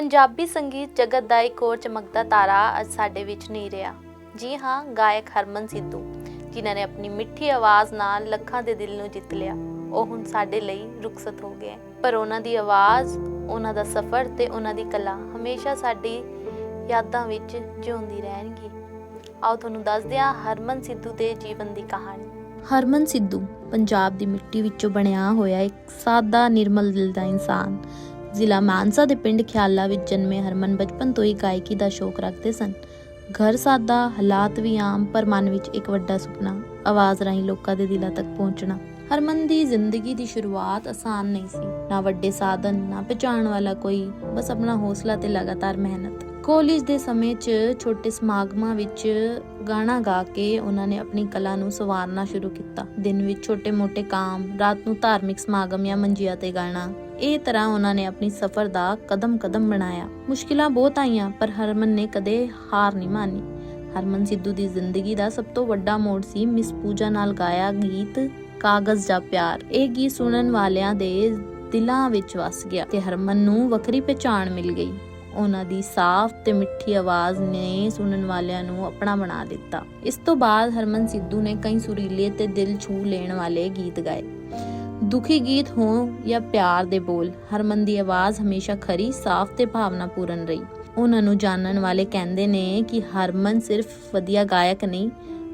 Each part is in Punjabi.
ਪੰਜਾਬੀ ਸੰਗੀਤ ਜਗਤ ਦਾ ਇੱਕ ਹੋਰ ਚਮਕਦਾ ਤਾਰਾ ਅੱਜ ਸਾਡੇ ਵਿੱਚ ਨਹੀਂ ਰਿਹਾ ਜੀ ਹਾਂ, ਗਾਇਕ ਹਰਮਨ ਸਿੱਧੂ, ਜਿਨ੍ਹਾਂ ਨੇ ਆਪਣੀ ਮਿੱਠੀ ਆਵਾਜ਼ ਨਾਲ ਲੱਖਾਂ ਦੇ ਦਿਲ ਨੂੰ ਜਿੱਤ ਲਿਆ। ਉਹ ਹੁਣ ਸਾਡੇ ਲਈ ਰੁਖਸਤ ਹੋ ਗਏ ਪਰ ਉਹਨਾਂ ਦੀ ਆਵਾਜ਼, ਉਹਨਾਂ ਦਾ ਸਫ਼ਰ ਤੇ ਉਹਨਾਂ ਦੀ ਕਲਾ ਹਮੇਸ਼ਾ ਸਾਡੀ ਯਾਦਾਂ ਵਿੱਚ ਜਿਉਂਦੀ ਰਹਿਣਗੀ। ਆਓ ਤੁਹਾਨੂੰ ਦੱਸਦੇ ਹਾਂ ਹਰਮਨ ਸਿੱਧੂ ਦੇ ਜੀਵਨ ਦੀ ਕਹਾਣੀ। ਹਰਮਨ ਸਿੱਧੂ, ਪੰਜਾਬ ਦੀ ਮਿੱਟੀ ਵਿੱਚੋਂ ਬਣਿਆ ਹੋਇਆ ਇੱਕ ਸਾਦਾ, ਨਿਰਮਲ ਦਿਲ ਦਾ ਇਨਸਾਨ। ਜ਼ਿਲ੍ਹਾ ਮਾਨਸਾ ਦੇ ਪਿੰਡ ਖਿਆਲਾ ਵਿੱਚ ਜਨਮੇ ਹਰਮਨ ਬਚਪਨ ਤੋਂ ਹੀ ਗਾਇਕੀ ਦਾ ਸ਼ੌਕ ਰੱਖਦੇ ਸਨ। ਘਰ ਸਾਦਾ, ਹਾਲਾਤ ਵੀ ਆਮ, ਪਰ ਮਨ ਵਿੱਚ ਇੱਕ ਵੱਡਾ ਸੁਪਨਾ, ਆਵਾਜ਼ ਰਾਹੀਂ ਲੋਕਾਂ ਦੇ ਦਿਲਾਂ ਤੱਕ ਪਹੁੰਚਣਾ। ਹਰਮਨ ਦੀ ਜ਼ਿੰਦਗੀ ਦੀ ਸ਼ੁਰੂਆਤ ਆਸਾਨ ਨਹੀਂ ਸੀ। ਨਾ ਵੱਡੇ ਸਾਧਨ, ਨਾ ਪਛਾਣ ਵਾਲਾ ਕੋਈ, ਬਸ ਆਪਣਾ ਹੌਸਲਾ ਤੇ ਲਗਾਤਾਰ ਮਿਹਨਤ। ਕਾਲਜ ਦੇ ਸਮੇਂ 'ਚ ਛੋਟੇ ਸਮਾਗਮਾਂ ਵਿੱਚ ਗਾਣਾ ਗਾ ਕੇ ਉਹਨਾਂ ਨੇ ਆਪਣੀ ਕਲਾ ਨੂੰ ਸਵਾਰਨਾ ਸ਼ੁਰੂ ਕੀਤਾ। ਦਿਨ ਵਿੱਚ ਛੋਟੇ-ਮੋਟੇ ਕੰਮ, ਰਾਤ ਨੂੰ ਧਾਰਮਿਕ ਸਮਾਗਮ ਜਾਂ ਮੰਜੀਆਂ ਤੇ ਗਾਣਾ। ਇਹ ਤਰ੍ਹਾਂ ਉਹਨਾਂ ਨੇ ਆਪਣੀ ਸਫ਼ਰ ਦਾ ਕਦਮ-ਕਦਮ ਬਣਾਇਆ। ਮੁਸ਼ਕਿਲਾਂ ਬਹੁਤ ਆਈਆਂ, ਪਰ ਹਰਮਨ ਨੇ ਕਦੇ ਹਾਰ ਨਹੀਂ ਮਾਨੀ। ਹਰਮਨ ਸਿੱਧੂ ਦੀ ਜ਼ਿੰਦਗੀ ਦਾ ਸਭ ਤੋਂ ਵੱਡਾ ਮੋੜ ਸੀ ਮਿਸ ਪੂਜਾ ਨਾਲ ਗਾਇਆ ਗੀਤ ਕਾਗਜ਼ ਦਾ ਪਿਆਰ। ਇਹ ਗੀਤ ਸੁਣਨ ਵਾਲਿਆਂ ਦੇ ਦਿਲਾਂ ਵਿੱਚ ਵਸ ਗਿਆ ਤੇ ਹਰਮਨ ਨੂੰ ਵੱਖਰੀ ਪਛਾਣ ਮਿਲ ਗਈ। ਉਹਨਾਂ ਦੀ ਸਾਫ਼ ਤੇ ਮਿੱਠੀ ਆਵਾਜ਼ ਨੇ ਸੁਣਨ ਵਾਲਿਆਂ ਨੂੰ ਆਪਣਾ ਬਣਾ ਦਿੱਤਾ। ਇਸ ਤੋਂ ਬਾਅਦ ਹਰਮਨ ਸਿੱਧੂ ਨੇ ਕਈ ਸੁਰੀਲੇ ਤੇ ਦਿਲ ਛੂ ਲੈਣ ਵਾਲੇ ਗੀਤ ਗਾਏ। ਦੁਖੀ ਗੀਤ ਹੋਣ ਜਾਂ ਪਿਆਰ ਦੇ ਬੋਲ, ਹਰਮਨ ਦੀ ਆਵਾਜ਼ ਹਮੇਸ਼ਾ ਖਰੀ, ਸਾਫ਼ ਤੇ ਭਾਵਨਾਪੂਰਨ ਰਹੀ। ਉਹਨਾਂ ਨੂੰ ਜਾਣਨ ਵਾਲੇ ਕਹਿੰਦੇ ਨੇ ਕਿ ਹਰਮਨ ਸਿਰਫ ਵਧੀਆ ਗਾਇਕ ਨਹੀਂ,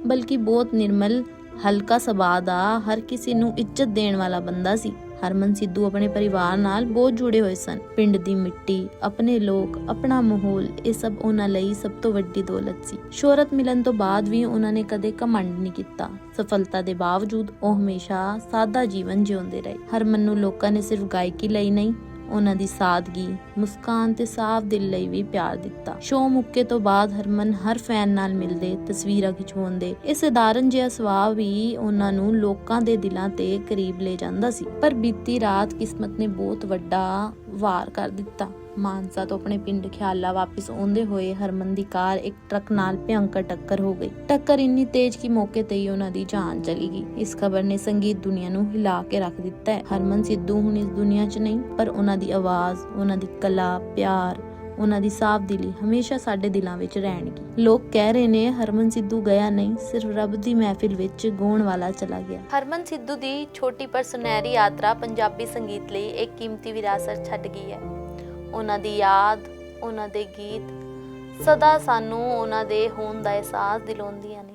ਬਲਕਿ ਬਹੁਤ ਨਿਰਮਲ, ਹਲਕਾ ਸੁਭਾਅ ਦਾ ਹਰ ਕਿਸੇ ਨੂੰ ਇੱਜ਼ਤ ਦੇਣ ਵਾਲਾ ਬੰਦਾ ਸੀ। ਹਰਮਨ ਸਿੱਧੂ ਆਪਣੇ ਪਰਿਵਾਰ ਨਾਲ ਬਹੁਤ ਜੁੜੇ ਹੋਏ ਸਨ। ਪਿੰਡ ਦੀ ਮਿੱਟੀ, ਆਪਣੇ ਲੋਕ, ਆਪਣਾ ਮਾਹੌਲ, ਇਹ ਸਭ ਉਹਨਾਂ ਲਈ ਸਭ ਤੋਂ ਵੱਡੀ ਦੌਲਤ ਸੀ। ਸ਼ੋਹਰਤ ਮਿਲਣ ਤੋਂ ਬਾਅਦ ਵੀ ਉਹਨਾਂ ਨੇ ਕਦੇ ਘਮੰਡ ਨਹੀਂ ਕੀਤਾ। ਸਫਲਤਾ ਦੇ ਬਾਵਜੂਦ ਉਹ ਹਮੇਸ਼ਾ ਸਾਦਾ ਜੀਵਨ ਜਿਉਂਦੇ ਰਹੇ। ਹਰਮਨ ਨੂੰ ਲੋਕਾਂ ਨੇ ਸਿਰਫ ਗਾਇਕੀ ਲਈ ਨਹੀਂ ਉਹਨਾਂ ਦੀ ਸਾਦਗੀ, ਮੁਸਕਾਨ ਤੇ ਸਾਫ਼ ਦਿਲ ਲਈ ਵੀ ਪਿਆਰ ਦਿੱਤਾ। ਸ਼ੋਅ ਮੁੱਕੇ ਤੋਂ ਬਾਅਦ ਹਰਮਨ ਹਰ ਫੈਨ ਨਾਲ ਮਿਲਦੇ, ਤਸਵੀਰਾਂ ਖਿਚਵਾਉਂਦੇ। ਇਸ ਸਧਾਰਨ ਜਿਹਾ ਸੁਭਾਅ ਵੀ ਉਹਨਾਂ ਨੂੰ ਲੋਕਾਂ ਦੇ ਦਿਲਾਂ ਤੇ ਕਰੀਬ ਲੈ ਜਾਂਦਾ ਸੀ। ਪਰ ਬੀਤੀ ਰਾਤ ਕਿਸਮਤ ਨੇ ਬਹੁਤ ਵੱਡਾ ਵਾਰ ਕਰ ਦਿੱਤਾ। ਮਾਨਸਾ ਤੋਂ ਆਪਣੇ ਪਿੰਡ ਖਿਆਲਾ ਵਾਪਸ ਆਉਂਦੇ ਹੋਏ ਹਰਮਨ ਦੀ ਕਾਰ ਇੱਕ ਟਰੱਕ ਨਾਲ ਭਿਅੰਕਰ ਟੱਕਰ ਹੋ ਗਈ। ਟੱਕਰ ਇੰਨੀ ਤੇਜ਼ ਕਿ ਮੌਕੇ ਤੇ ਹੀ ਉਹਨਾਂ ਦੀ ਜਾਨ ਚਲੀ ਗਈ। ਇਸ ਖਬਰ ਨੇ ਸੰਗੀਤ ਦੁਨੀਆ ਨੂੰ ਹਿਲਾ ਕੇ ਰੱਖ ਦਿੱਤਾ ਹੈ। ਹਰਮਨ ਸਿੱਧੂ ਹੁਣ ਇਸ ਦੁਨੀਆ 'ਚ ਨਹੀਂ, ਪਰ ਉਹਨਾਂ ਦੀ ਆਵਾਜ਼, ਉਹਨਾਂ ਦੀ ਕਲਾ, ਪਿਆਰ ਉਹਨਾਂ ਦੀ ਸਾਫ਼ ਦਿਲੀ ਹਮੇਸ਼ਾ ਸਾਡੇ ਦਿਲਾਂ ਵਿੱਚ ਰਹਿਣਗੀ। ਲੋਕ ਕਹਿ ਰਹੇ ਨੇ, ਹਰਮਨ ਸਿੱਧੂ ਗਿਆ ਨਹੀਂ, ਸਿਰਫ ਰੱਬ ਦੀ ਮਹਿਫਿਲ ਵਿੱਚ ਗਾਉਣ ਵਾਲਾ ਚਲਾ ਗਿਆ। ਹਰਮਨ ਸਿੱਧੂ ਦੀ ਛੋਟੀ ਪਰ ਸੁਨਹਿਰੀ ਯਾਤਰਾ ਪੰਜਾਬੀ ਸੰਗੀਤ ਲਈ ਇੱਕ ਕੀਮਤੀ ਵਿਰਾਸਤ ਛੱਡ ਗਈ ਹੈ। ਉਹਨਾਂ ਦੀ ਯਾਦ, ਉਹਨਾਂ ਦੇ ਗੀਤ ਸਦਾ ਸਾਨੂੰ ਉਹਨਾਂ ਦੇ ਹੋਣ ਦਾ ਅਹਿਸਾਸ ਦਿਲਾਉਂਦੀਆਂ ਨੇ।